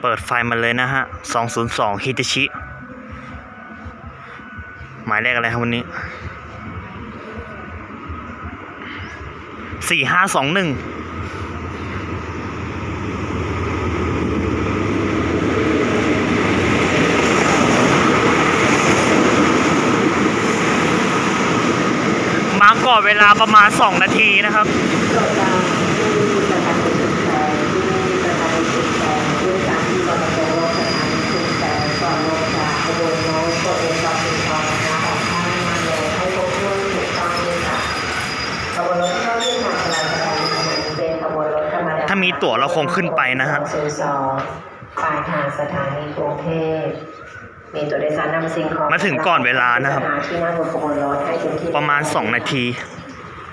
เปิดไฟมาเลยนะฮะ 202ฮิตชิ หมายเลขอะไรครับวันนี้สี่ห้าสองหนึ่งมาก่อนเวลาประมาณ 2 นาทีนะครับ รรมดาถ้ามีตั๋วเราคงขึ้นไปนะฮะศูนย์สองปลายทางสถานีกรุงเทพมีตัวโดยสารนำสิ่งของมาถึงก่อนเวลานะครับที่นั่งบนขบวนรถให้ถึงที่ประมาณ 2 นาที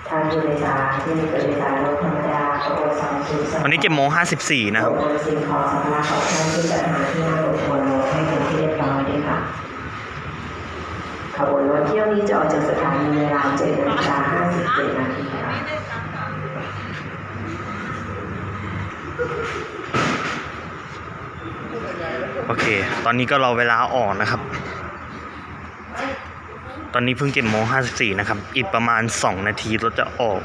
ทางผู้โดยสารที่มีตัวโดยสารรถธรรมดาขบวนสองศูนย์สองวันนี้7โมง54นะครับขบวนสิ่งของสัมภาระของท่านที่จะหาที่นั่งบนขบวนรถให้เป็นที่เรียบร้อยด้วยค่ะขบวนรถเที่ยวนี้จะออกจากสถานีเวลา โอเค ตอนนี้ก็รอเวลาออกนะครับ ตอนนี้เพิ่ง7โมง54นะครับ อีกประมาณ2นาทีรถจะออก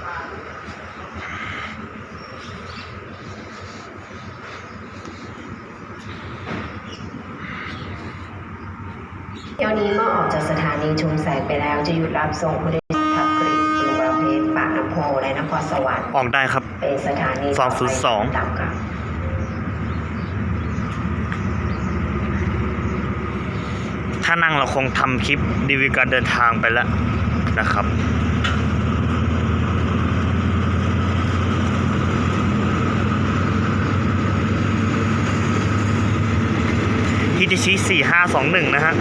เที่ยวนี้เมื่อออกจากสถานีชุมแสงไปแล้วจะหยุดรับส่งผู้โดย สวรรค์ออกได้ครับเป็นสถานีสองศูนย์สองต่ำค่ะถ้านั่งเราคงทำคลิปรีวิวการเดินทางไปแล้วนะครับฮิตชิ4521 นะฮะ